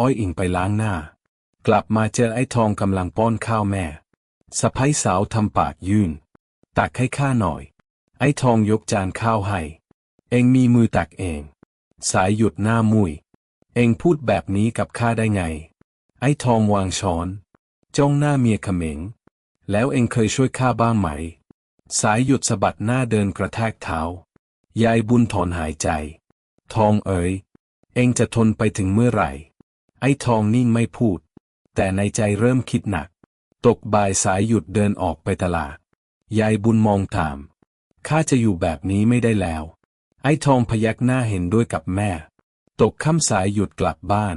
อ้อยอิงไปล้างหน้า กลับมาเจอไอ้ทองกำลังป้อนข้าวแม่สะพ้ยสาวทำปากยื่น ตักให้ข้าหน่อย ไอ้ทองยกจานข้าวให้ เองมีมือตักเอง สายหยุดหน้ามุย เองพูดแบบนี้กับข้าได้ไง ไอ้ทองวางช้อน จ้องหน้าเมียเขมง แล้วเองเคยช่วยข้าบ้างไหม สายหยุดสะบัดหน้าเดินกระแทกเท้า ยายบุญถอนหายใจ ทองเอ๋ย เองจะทนไปถึงเมื่อไหร่ ไอ้ทองนิ่งไม่พูด แต่ในใจเริ่มคิดหนัก ตกบ่ายสายหยุดเดินออกไปตลาด ยายบุญมองถาม ข้าจะอยู่แบบนี้ไม่ได้แล้ว ไอ้ทองพยักหน้าเห็นด้วยกับแม่ ตกค่ำสายหยุดกลับบ้าน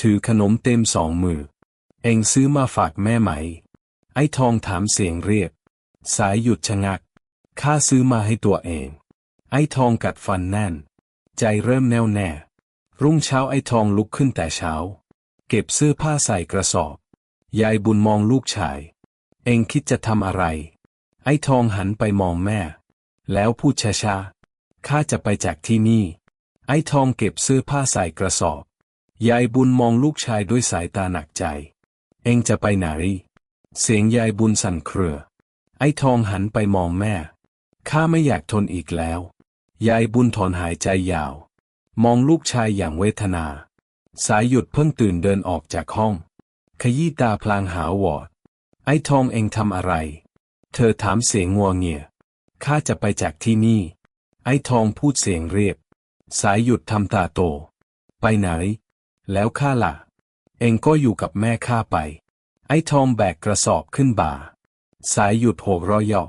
ถือขนมเต็มสองมือ เองซื้อมาฝากแม่ไหม ไอ้ทองถามเสียงเรียกสายหยุดชะงัก ข้าซื้อมาให้ตัวเอง ไอ้ทองกัดฟันแน่น ใจเริ่มแน่วแน่ รุ่งเช้าไอ้ทองลุกขึ้นแต่เช้า เก็บเสื้อผ้าใส่กระสอบ ยายบุญมองลูกชาย เองคิดจะทำอะไร ไอ้ทองหันไปมองแม่ แล้วพูดช้าๆข้าจะไปจากที่นี่ ไอ้ทองเก็บเสื้อผ้าใส่กระสอบ ยายบุญมองลูกชายด้วยสายตาหนักใจ เองจะไปไหน เสียงยายบุญสั่นเครือ ไอ้ทองหันไปมองแม่ ข้าไม่อยากทนอีกแล้ว ยายบุญถอนหายใจยาว มองลูกชายอย่างเวทนา สายหยุดเพิ่งตื่นเดินออกจากห้อง ขยี้ตาพลางหาวอด ไอ้ทองเองทำอะไร เธอถามเสียงงัวเงียข้าจะไปจากที่นี่ ไอ้ทองพูดเสียงเรียบ สายหยุดทำตาโต ไปไหน แล้วข้าล่ะ เองก็อยู่กับแม่ข้าไป ไอ้ทองแบกกระสอบขึ้นบ่า สายหยุดโหกรอยย่อ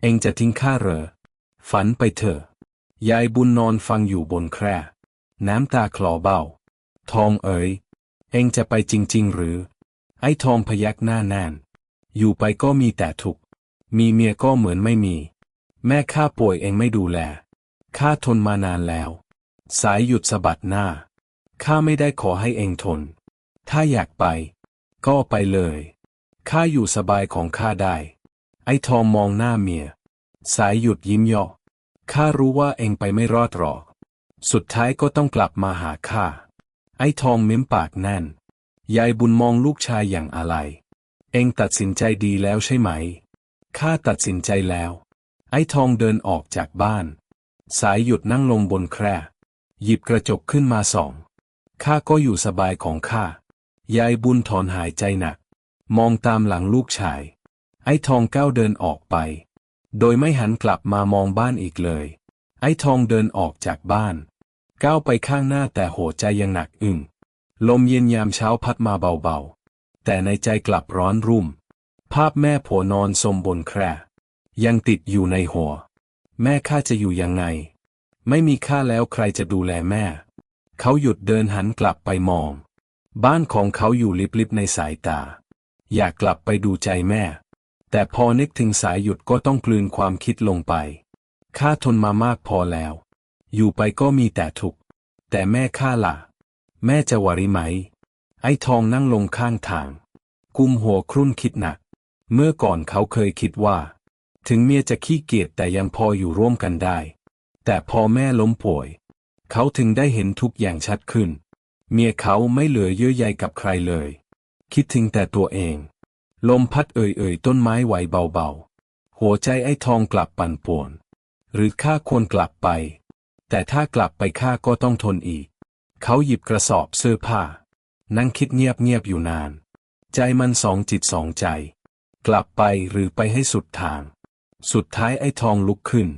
เองจะทิ้งข้าเหรอ ฝันไปเถอะ ยายบุญนอนฟังอยู่บนแคร่ น้ำตาคลอเบ้า ทองเอ๋ย เองจะไปจริง ๆ หรือ ไอ้ทองพยักหน้าแน่น อยู่ไปก็มีแต่ทุกข์ มีเมียก็เหมือนไม่มี แม่ข้าป่วยเองไม่ดูแล ข้าทนมานานแล้ว สายหยุดสะบัดหน้า ข้าไม่ได้ขอให้เองทน ถ้าอยากไป ก็ไปเลย ข้าอยู่สบายของข้าได้ ไอ้ทองมองหน้าเมีย สายหยุดยิ้มย่อข้ารู้ว่าเองไปไม่รอดหรอก สุดท้ายก็ต้องกลับมาหาข้า ไอ้ทองเม้มปากแน่น ยายบุญมองลูกชายอย่างอะไร เองตัดสินใจดีแล้วใช่ไหม ข้าตัดสินใจแล้ว ไอ้ทองเดินออกจากบ้าน สายหยุดนั่งลงบนแคร่ หยิบกระจกขึ้นมาส่อง ข้าก็อยู่สบายของข้า ยายบุญถอนหายใจหนัก มองตามหลังลูกชาย ไอ้ทองก้าวเดินออกไป โดยไม่หันกลับมามองบ้านอีกเลย ไอ้ทองเดินออกจากบ้าน ก้าวไปข้างหน้าแต่หัวใจยังหนักอึ้งลมเย็นยามเช้าพัดมาเบาๆ แต่ในใจกลับร้อนรุ่ม ภาพแม่ผัวนอนสมบนแคร่ยังติดอยู่ในหัว แม่ข้าจะอยู่ยังไง ไม่มีข้าแล้วใครจะดูแลแม่ เขาหยุดเดินหันกลับไปมอง บ้านของเขาอยู่ลิบๆในสายตา อยากกลับไปดูใจแม่ แต่พอนึกถึงสายหยุดก็ต้องกลืนความคิดลงไป ข้าทนมามากพอแล้ว อยู่ไปก็มีแต่ทุกข์ แต่แม่ข้าล่ะ แม่จะวาริไหม ไอ้ทองนั่งลงข้างทาง กุมหัวครุ่นคิดหนัก เมื่อก่อนเขาเคยคิดว่า ถึงเมียจะขี้เกียจแต่ยังพออยู่ร่วมกันได้ แต่พอแม่ล้มป่วย เขาถึงได้เห็นทุกอย่างชัดขึ้น เมียเขาไม่เหลือเยื่อใยกับใครเลย คิดถึงแต่ตัวเอง ลมพัดเอ่ยๆต้นไม้ไหวเบาๆ หัวใจไอ้ทองกลับปั่นป่วน หรือข้าควรกลับไป แต่ถ้ากลับไปข้าก็ต้องทนอีก เขาหยิบกระสอบเสื้อผ้า นั่งคิดเงียบๆอยู่นาน ใจมันสองจิตสองใจ กลับไปหรือไปให้สุดทาง สุดท้ายไอ้ทองลุกขึ้น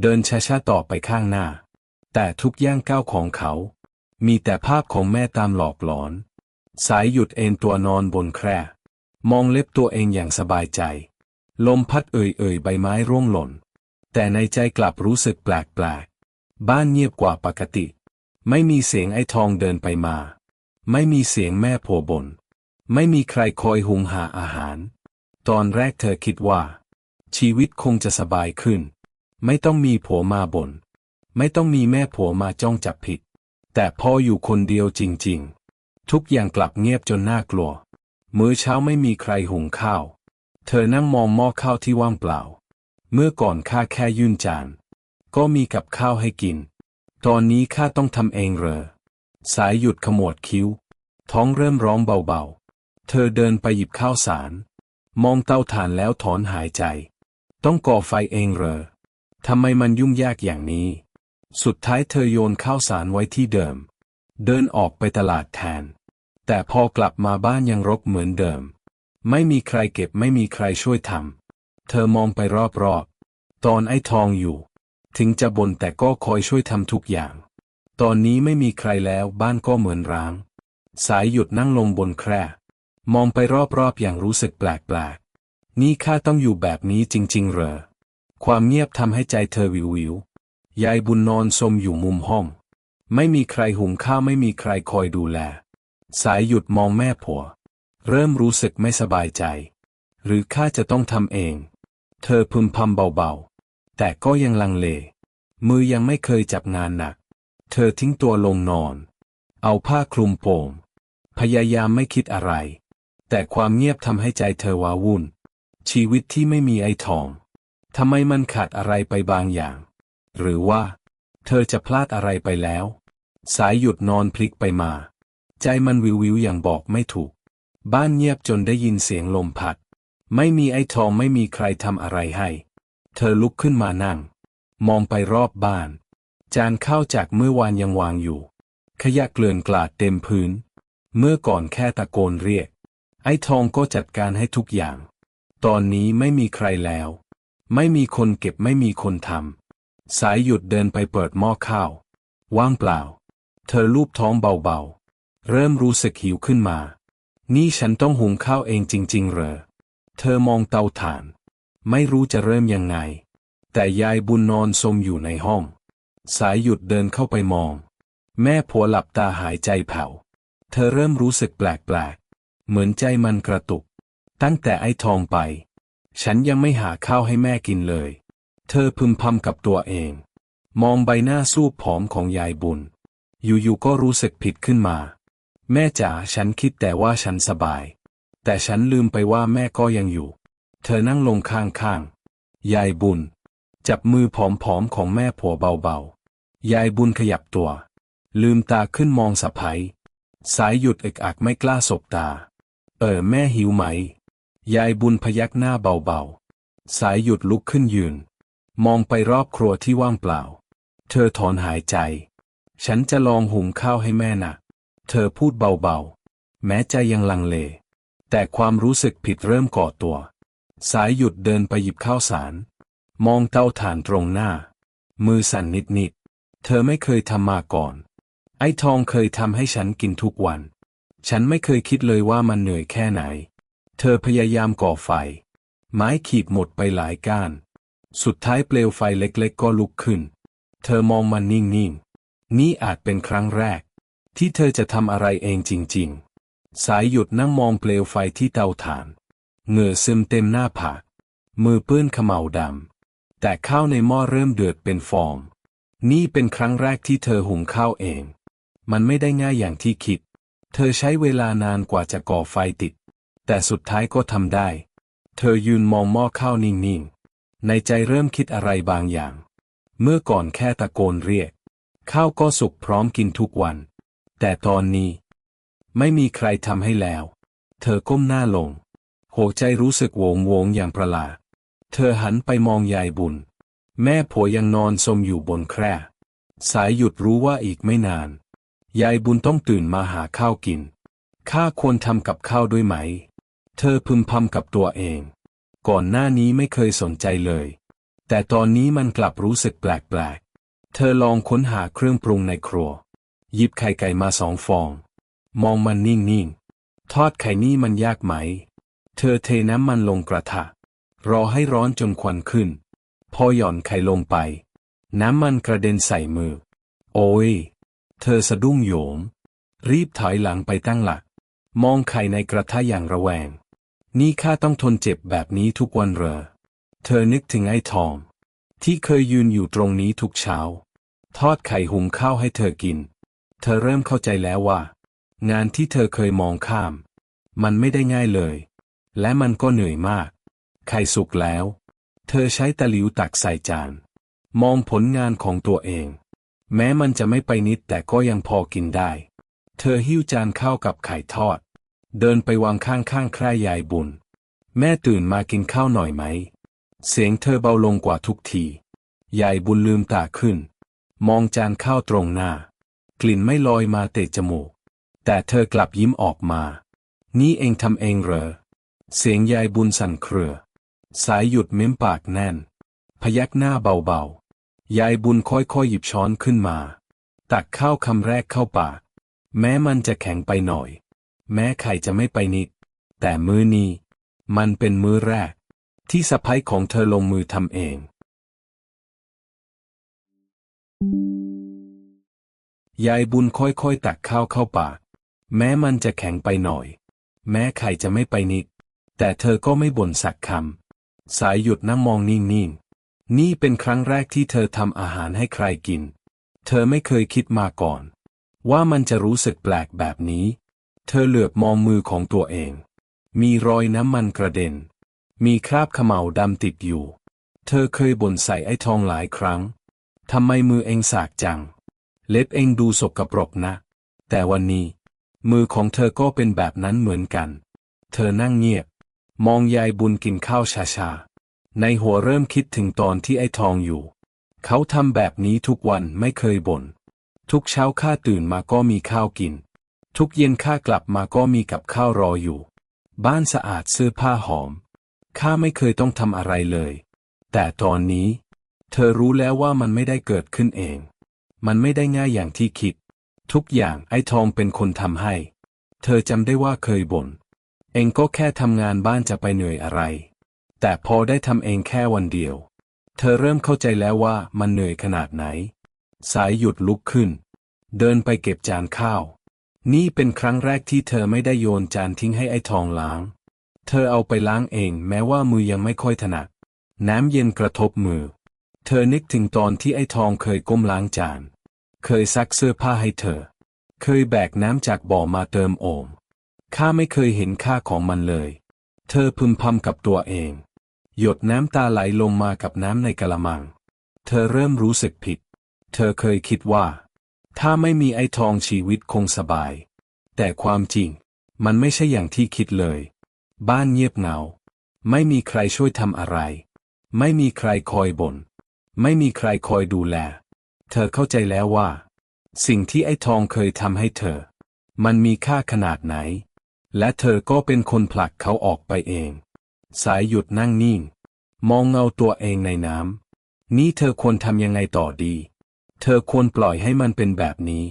เดินช้าๆต่อไปข้างหน้า แต่ทุกย่างก้าวของเขา มีแต่ภาพของแม่ตามหลอกหลอน สายหยุดเอนตัวนอนบนแคร่มองเล็บตัวเองอย่างสบายใจ ลมพัดเอ่ยๆใบไม้ร่วงหล่น แต่ในใจกลับรู้สึกแปลกๆ บ้านเงียบกว่าปกติ ไม่มีเสียงไอ้ทองเดินไปมา ไม่มีเสียงแม่โผบน ไม่มีใครคอยหุงหาอาหาร ตอนแรกเธอคิดว่า ชีวิตคงจะสบายขึ้น ไม่ต้องมีผัวมาบน่นไม่ต้องมีแม่ผัวมาจ้องจับผิด แต่พออยู่คนเดียวจริง ๆ ทุกอย่างกลับเงียบจนน่ากลัว มื้อเช้าไม่มีใครหุงข้าว เธอนั่งมองหม้อข้าวที่ว่างเปล่า เมื่อก่อนข้าแค่ยื่นจาน ก็มีกับข้าวให้กิน ตอนนี้ข้าต้องทำเองเหรอ สายหยุดขมวดคิ้ว ท้องเริ่มร้องเบาๆ เธอเดินไปหยิบข้าวสาร มองเตาถ่านแล้วถอนหายใจ ต้องก่อไฟเองเหรอทำไมมันยุ่งยากอย่างนี้ สุดท้ายเธอโยนข้าวสารไว้ที่เดิม เดินออกไปตลาดแทน แต่พอกลับมาบ้านยังรกเหมือนเดิม ไม่มีใครเก็บไม่มีใครช่วยทำเธอมองไปรอบๆ ตอนไอ้ทองอยู่ ถึงจะบ่นแต่ก็คอยช่วยทำทุกอย่าง ตอนนี้ไม่มีใครแล้วบ้านก็เหมือนร้าง สายหยุดนั่งลงบนแคร่ มองไปรอบๆอย่างรู้สึกแปลกๆ นี่ข้าต้องอยู่แบบนี้จริง ๆ เหรอ ความเงียบทำให้ใจเธอวิววิวยายบุญนอนสมอยู่มุมห้อง ไม่มีใครหุงข้าวไม่มีใครคอยดูแล สายหยุดมองแม่ผัว เริ่มรู้สึกไม่สบายใจ หรือข้าจะต้องทำเอง เธอพึมพำเบาๆ แต่ก็ยังลังเล มือยังไม่เคยจับงานหนัก เธอทิ้งตัวลงนอน เอาผ้าคลุมโปงพยายามไม่คิดอะไร แต่ความเงียบทำให้ใจเธอว้าวุ่น ชีวิตที่ไม่มีไอ้ทองทำไมมันขาดอะไรไปบางอย่าง หรือว่า เธอจะพลาดอะไรไปแล้ว สายหยุดนอนพลิกไปมา ใจมันวิววิวอย่างบอกไม่ถูก บ้านเงียบจนได้ยินเสียงลมพัด ไม่มีไอ้ทองไม่มีใครทำอะไรให้ เธอลุกขึ้นมานั่ง มองไปรอบบ้าน จานข้าวจากเมื่อวานยังวางอยู่ ขยะเกลื่อนกลาดเต็มพื้น เมื่อก่อนแค่ตะโกนเรียก ไอ้ทองก็จัดการให้ทุกอย่าง ตอนนี้ไม่มีใครแล้ว ไม่มีคนเก็บไม่มีคนทำสายหยุดเดินไปเปิดหม้อข้าว ว่างเปล่า เธอลูบท้องเบาๆ เริ่มรู้สึกหิวขึ้นมา นี่ฉันต้องหุงข้าวเองจริง ๆ เหรอ เธอมองเตาถ่าน ไม่รู้จะเริ่มยังไง แต่ยายบุญนอนสมอยู่ในห้อง สายหยุดเดินเข้าไปมอง แม่ผัวหลับตาหายใจแผ่วเธอเริ่มรู้สึกแปลกๆ เหมือนใจมันกระตุก ตั้งแต่ไอ้ทองไป ฉันยังไม่หาข้าวให้แม่กินเลย เธอพึมพำกับตัวเอง มองใบหน้าสูบผอมของยายบุญ อยู่ๆก็รู้สึกผิดขึ้นมา แม่จ๋าฉันคิดแต่ว่าฉันสบาย แต่ฉันลืมไปว่าแม่ก็ยังอยู่ ธอนั่งลงข้างๆ ยายบุญ จับมือผอมๆของแม่ผัวเบาๆ ยายบุญขยับตัว ลืมตาขึ้นมองสะพ้ยสายหยุดอึกอักไม่กล้าสบตา เออแม่หิวไหม ยายบุญพยักหน้าเบาๆ สายหยุดลุกขึ้นยืน มองไปรอบครัวที่ว่างเปล่า เธอถอนหายใจ ฉันจะลองหุงข้าวให้แม่นะเธอพูดเบาๆ แม้ใจยังลังเล แต่ความรู้สึกผิดเริ่มก่อตัว สายหยุดเดินไปหยิบข้าวสาร มองเตาถ่านตรงหน้า มือสั่นนิดๆ เธอไม่เคยทำมาก่อน ไอ้ทองเคยทำให้ฉันกินทุกวัน ฉันไม่เคยคิดเลยว่ามันเหนื่อยแค่ไหน เธอพยายามก่อไฟ ไม้ขีดหมดไปหลายก้าน สุดท้ายเปลวไฟเล็กๆ ก็ลุกขึ้น เธอมองมันนิ่งๆ นี่อาจเป็นครั้งแรก ที่เธอจะทำอะไรเองจริงๆ สายหยุดนั่งมองเปลวไฟที่เตาถ่าน เหงื่อซึมเต็มหน้าผากมือเปื้อนขมเหลาดำ แต่ข้าวในหม้อเริ่มเดือดเป็นฟอง นี่เป็นครั้งแรกที่เธอหุงข้าวเอง มันไม่ได้ง่ายอย่างที่คิด เธอใช้เวลานานกว่าจะก่อไฟติด แต่สุดท้ายก็ทำได้ เธอยืนมองหม้อข้าวนิ่งๆ ในใจเริ่มคิดอะไรบางอย่าง เมื่อก่อนแค่ตะโกนเรียก ข้าวก็สุกพร้อมกินทุกวัน แต่ตอนนี้ ไม่มีใครทำให้แล้ว เธอก้มหน้าลง หัวใจรู้สึกโวงโวงอย่างประหลาด เธอหันไปมองยายบุญ แม่ผัวยังนอนสมอยู่บนแคร่ สายหยุดรู้ว่าอีกไม่นาน ยายบุญต้องตื่นมาหาข้าวกิน ข้าควรทำกับข้าวด้วยไหม เธอพึมพำกับตัวเอง ก่อนหน้านี้ไม่เคยสนใจเลย แต่ตอนนี้มันกลับรู้สึกแปลกๆ เธอลองค้นหาเครื่องปรุงในครัว หยิบไข่ไก่มาสองฟอง มองมันนิ่งๆ ทอดไข่นี่มันยากไหม เธอเทน้ำมันลงกระทะ รอให้ร้อนจนควันขึ้น พอหย่อนไข่ลงไป น้ำมันกระเด็นใส่มือ โอ้ย เธอสะดุ้งโยง รีบถอยหลังไปตั้งหลัก มองไข่ในกระทะอย่างระแวง นี่ข้าต้องทนเจ็บแบบนี้ทุกวันเหรอ เธอนึกถึงไอ้ทอง ที่เคยยืนอยู่ตรงนี้ทุกเช้า ทอดไข่หุงข้าวให้เธอกิน เธอเริ่มเข้าใจแล้วว่า งานที่เธอเคยมองข้าม มันไม่ได้ง่ายเลย และมันก็เหนื่อยมาก ไข่สุกแล้ว เธอใช้ตะหลิวตักใส่จาน มองผลงานของตัวเอง แม้มันจะไม่ไปนิดแต่ก็ยังพอกินได้ เธอหิ้วจานข้าวกับไข่ทอด เดินไปวางข้างๆแคร่ยายบุญ แม่ตื่นมากินข้าวหน่อยไหม เสียงเธอเบาลงกว่าทุกที ยายบุญลืมตาขึ้น มองจานข้าวตรงหน้า กลิ่นไม่ลอยมาเตะจมูก แต่เธอกลับยิ้มออกมา นี่เองทำเองเหรอ เสียงยายบุญสั่นเครือ สายหยุดเม้มปากแน่น พยักหน้าเบาๆ ยายบุญค่อยๆหยิบช้อนขึ้นมา ตักข้าวคำแรกเข้าปาก แม้มันจะแข็งไปหน่อย แม้ไข่จะไม่ไปนิด แต่มื้อนี้ มันเป็นมื้อแรก ที่สะพ้ยของเธอลงมือทำเอง ยายบุญค่อยๆตักข้าวเข้าปาก แม้มันจะแข็งไปหน่อย แม้ไข่จะไม่ไปนิด แต่เธอก็ไม่บ่นสักคำ สายหยุดนั่งมองนิ่งๆนี่เป็นครั้งแรกที่เธอทำอาหารให้ใครกิน เธอไม่เคยคิดมาก่อน ว่ามันจะรู้สึกแปลกแบบนี้ เธอเหลือบมองมือของตัวเอง มีรอยน้ำมันกระเด็น มีคราบขม่าวดำติดอยู่ เธอเคยบ่นใส่ไอ้ทองหลายครั้ง ทำไมมือเองสากจัง เล็บเองดูสกปรกนะ แต่วันนี้ มือของเธอก็เป็นแบบนั้นเหมือนกัน เธอนั่งเงียบ มองยายบุญกินข้าวชาๆ ในหัวเริ่มคิดถึงตอนที่ไอ้ทองอยู่ เขาทำแบบนี้ทุกวันไม่เคยบน่น ทุกเช้าข้าตื่นมาก็มีข้าวกิน ทุกเย็นข้ากลับมาก็มีกับข้าวรออยู่ บ้านสะอาดเสื้อผ้าหอม ข้าไม่เคยต้องทำอะไรเลย แต่ตอนนี้ เธอรู้แล้วว่ามันไม่ได้เกิดขึ้นเอง มันไม่ได้ง่ายอย่างที่คิด ทุกอย่างไอ้ทองเป็นคนทำให้ เธอจำได้ว่าเคยบน่น องก็แค่ทำงานบ้านจะไปเหนื่อยอะไร แต่พอได้ทำเองแค่วันเดียว เธอเริ่มเข้าใจแล้วว่ามันเหนื่อยขนาดไหน สายหยุดลุกขึ้น เดินไปเก็บจานข้าว นี่เป็นครั้งแรกที่เธอไม่ได้โยนจานทิ้งให้ไอ้ทองล้าง เธอเอาไปล้างเองแม้ว่ามือยังไม่ค่อยถนัด น้ำเย็นกระทบมือ เธอนึกถึงตอนที่ไอ้ทองเคยก้มล้างจาน เคยซักเสื้อผ้าให้เธอ เคยแบกน้ำจากบ่อมาเติมโอ่ง ข้าไม่เคยเห็นค่าของมันเลย เธอพึมพำกับตัวเอง หยดน้ำตาไหลลงมากับน้ำในกะละมัง เธอเริ่มรู้สึกผิด เธอเคยคิดว่า ถ้าไม่มีไอ้ทองชีวิตคงสบาย แต่ความจริง มันไม่ใช่อย่างที่คิดเลย บ้านเงียบเหงา ไม่มีใครช่วยทำอะไร ไม่มีใครคอยบน่น ไม่มีใครคอยดูแล เธอเข้าใจแล้วว่า สิ่งที่ไอ้ทองเคยทำให้เธอ มันมีค่าขนาดไหน และเธอก็เป็นคนผลักเขาออกไปเอง สายหยุดนั่งนิ่ง มองเงาตัวเองในน้ำนี่เธอควรทำยังไงต่อดี เธอควรปล่อยให้มันเป็นแบบนี้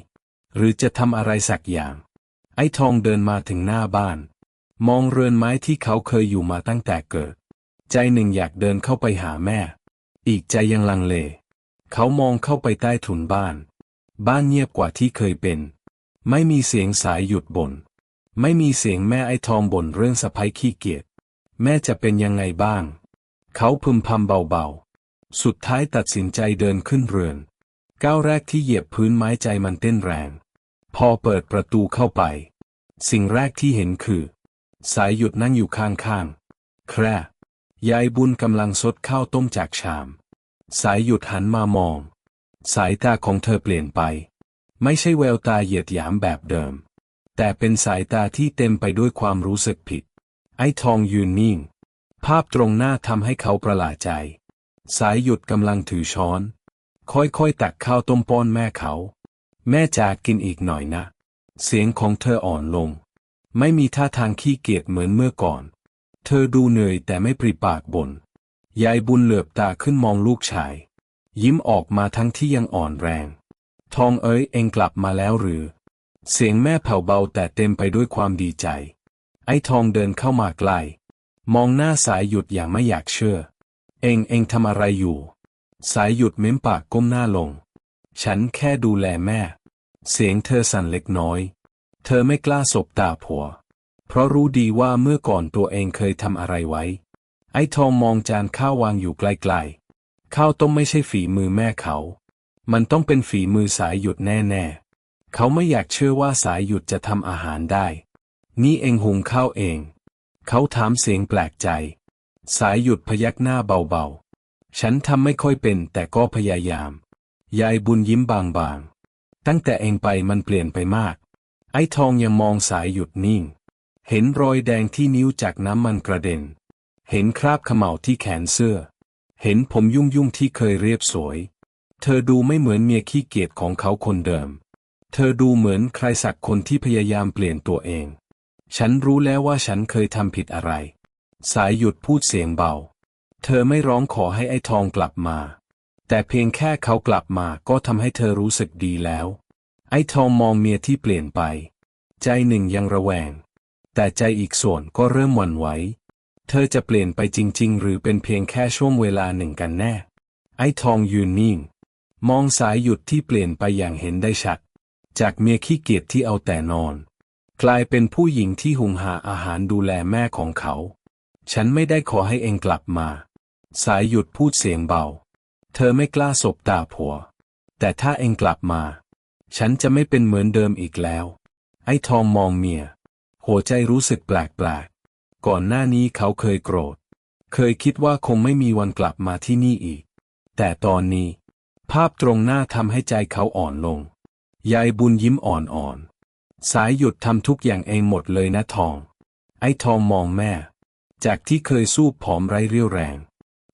หรือจะทำอะไรสักอย่าง ไอ้ทองเดินมาถึงหน้าบ้าน มองเรือนไม้ที่เขาเคยอยู่มาตั้งแต่เกิด ใจหนึ่งอยากเดินเข้าไปหาแม่ อีกใจยังลังเล เขามองเข้าไปใต้ถุนบ้าน บ้านเงียบกว่าที่เคยเป็น ไม่มีเสียงสายหยุดบน่น ไม่มีเสียงแม่ไอ้ทองบ่นเรื่องสะพ้ยขี้เกียจ แม่จะเป็นยังไงบ้าง เขาพึมพำเบาๆ สุดท้ายตัดสินใจเดินขึ้นเรือน ก้าวแรกที่เหยียบพื้นไม้ใจมันเต้นแรง พอเปิดประตูเข้าไป สิ่งแรกที่เห็นคือ สายหยุดนั่งอยู่ข้างๆ แคร่ยายบุญกำลังซดข้าวต้มจากชาม สายหยุดหันมามอง สายตาของเธอเปลี่ยนไป ไม่ใช่แววตาเหยียดหยามแบบเดิม แต่เป็นสายตาที่เต็มไปด้วยความรู้สึกผิด ไอ้ทองยืนนิ่ง ภาพตรงหน้าทำให้เขาประหลาดใจ สายหยุดกำลังถือช้อน ค่อยๆตักข้าวต้มป้อนแม่เขา แม่จากกินอีกหน่อยนะ เสียงของเธออ่อนลง ไม่มีท่าทางขี้เกียจเหมือนเมื่อก่อน เธอดูเหนื่อยแต่ไม่ปริปากบน่นยายบุญเหลือบตาขึ้นมองลูกชาย ยิ้มออกมาทั้งที่ยังอ่อนแรง ทองเอ๋ยเองกลับมาแล้วหรือ เสียงแม่แผ่วเบาแต่เต็มไปด้วยความดีใจ ไอ้ทองเดินเข้ามาใกล้ มองหน้าสายหยุดอย่างไม่อยากเชื่อ เองเองทำอะไรอยู่ สายหยุดเม้มปากก้มหน้าลง ฉันแค่ดูแลแม่ เสียงเธอสั่นเล็กน้อย เธอไม่กล้าสบตาผัว เพราะรู้ดีว่าเมื่อก่อนตัวเองเคยทำอะไรไว้ ไอ้ทองมองจานข้าววางอยู่ไกลๆ ข้าวต้มไม่ใช่ฝีมือแม่เขา มันต้องเป็นฝีมือสายหยุดแน่ๆ เขาไม่อยากเชื่อว่าสายหยุดจะทำอาหารได้ นี่เองหุงข้าวเอง เขาถามเสียงแปลกใจ สายหยุดพยักหน้าเบาๆ ฉันทำไม่ค่อยเป็นแต่ก็พยายาม ยายบุญยิ้มบางๆ ตั้งแต่เองไปมันเปลี่ยนไปมาก ไอ้ทองยังมองสายหยุดนิ่ง เห็นรอยแดงที่นิ้วจากน้ำมันกระเด็น เห็นคราบขม่าที่แขนเสื้อ เห็นผมยุ่งยุ่งที่เคยเรียบสวย เธอดูไม่เหมือนเมียขี้เกียจของเขาคนเดิม เธอดูเหมือนใครสักคนที่พยายามเปลี่ยนตัวเอง ฉันรู้แล้วว่าฉันเคยทำผิดอะไร สายหยุดพูดเสียงเบา เธอไม่ร้องขอให้ไอ้ทองกลับมา แต่เพียงแค่เขากลับมาก็ทำให้เธอรู้สึกดีแล้ว ไอ้ทองมองเมียที่เปลี่ยนไป ใจหนึ่งยังระแวง แต่ใจอีกส่วนก็เริ่มหวั่นไหว เธอจะเปลี่ยนไปจริง ๆ หรือเป็นเพียงแค่ช่วงเวลาหนึ่งกันแน่ ไอ้ทองยืนนิ่ง มองสายหยุดที่เปลี่ยนไปอย่างเห็นได้ชัด จากเมียขี้เกียจที่เอาแต่นอน กลายเป็นผู้หญิงที่หุงหาอาหารดูแลแม่ของเขา ฉันไม่ได้ขอให้เองกลับมา สายหยุดพูดเสียงเบา เธอไม่กล้าสบตาผัว แต่ถ้าเองกลับมา ฉันจะไม่เป็นเหมือนเดิมอีกแล้ว ไอ้ทองมองเมีย หัวใจรู้สึกแปลกๆ ก่อนหน้านี้เขาเคยโกรธ เคยคิดว่าคงไม่มีวันกลับมาที่นี่อีก แต่ตอนนี้ ภาพตรงหน้าทำให้ใจเขาอ่อนลง ยายบุญยิ้มอ่อนๆ สายหยุดทำทุกอย่างเองหมดเลยนะทอง ไอ้ทองมองแม่ จากที่เคยสู้ผอมไร้เรี่ยวแรง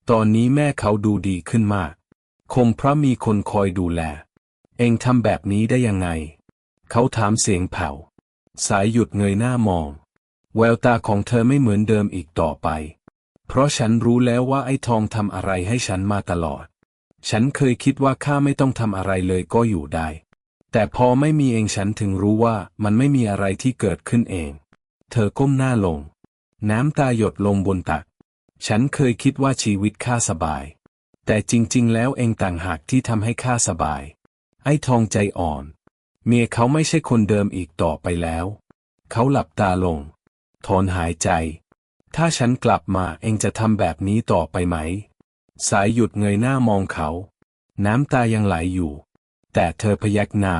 ตอนนี้แม่เขาดูดีขึ้นมาก คงเพราะมีคนคอยดูแล เองทำแบบนี้ได้ยังไง เขาถามเสียงแผ่วสายหยุดเงยหน้ามอง แววตาของเธอไม่เหมือนเดิมอีกต่อไป เพราะฉันรู้แล้วว่าไอ้ทองทำอะไรให้ฉันมาตลอด ฉันเคยคิดว่าข้าไม่ต้องทำอะไรเลยก็อยู่ได้ แต่พอไม่มีเองฉันถึงรู้ว่ามันไม่มีอะไรที่เกิดขึ้นเอง เธอก้มหน้าลง น้ำตาหยดลงบนตัก ฉันเคยคิดว่าชีวิตข้าสบาย แต่จริง ๆ แล้วเองต่างหากที่ทำให้ข้าสบาย ไอ้ทองใจอ่อน เมียเขาไม่ใช่คนเดิมอีกต่อไปแล้ว เขาหลับตาลง ถอนหายใจ ถ้าฉันกลับมาเองจะทำแบบนี้ต่อไปไหม สายหยุดเงยหน้ามองเขา น้ำตายังไหลอยู่ แต่เธอพยักหน้า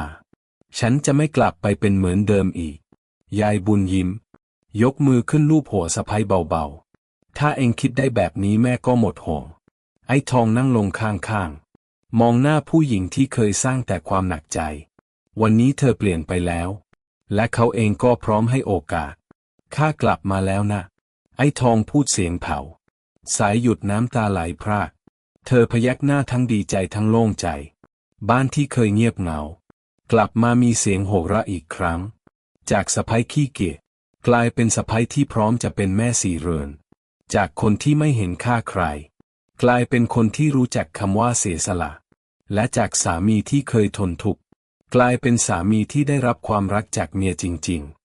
ฉันจะไม่กลับไปเป็นเหมือนเดิมอีก ยายบุญยิ้ม ยกมือขึ้นลูบหัวสะพ้ยเบาๆ ถ้าเองคิดได้แบบนี้แม่ก็หมดห่วง ไอ้ทองนั่งลงข้างๆ มองหน้าผู้หญิงที่เคยสร้างแต่ความหนักใจ วันนี้เธอเปลี่ยนไปแล้ว และเขาเองก็พร้อมให้โอกาส ข้ากลับมาแล้วนะ ไอ้ทองพูดเสียงเผา สายหยุดน้ำตาไหลพราก เธอพยักหน้าทั้งดีใจทั้งโล่งใจ บ้านที่เคยเงียบเหงา กลับมามีเสียงโห่ระอีกครั้ง จากสะพ้ยขี้เกียจกลายเป็นสะพ้ยที่พร้อมจะเป็นแม่สี่เรือน จากคนที่ไม่เห็นค่าใคร กลายเป็นคนที่รู้จักคำว่าเสียสละ และจากสามีที่เคยทนทุกข์กลายเป็นสามีที่ได้รับความรักจากเมียจริง ๆ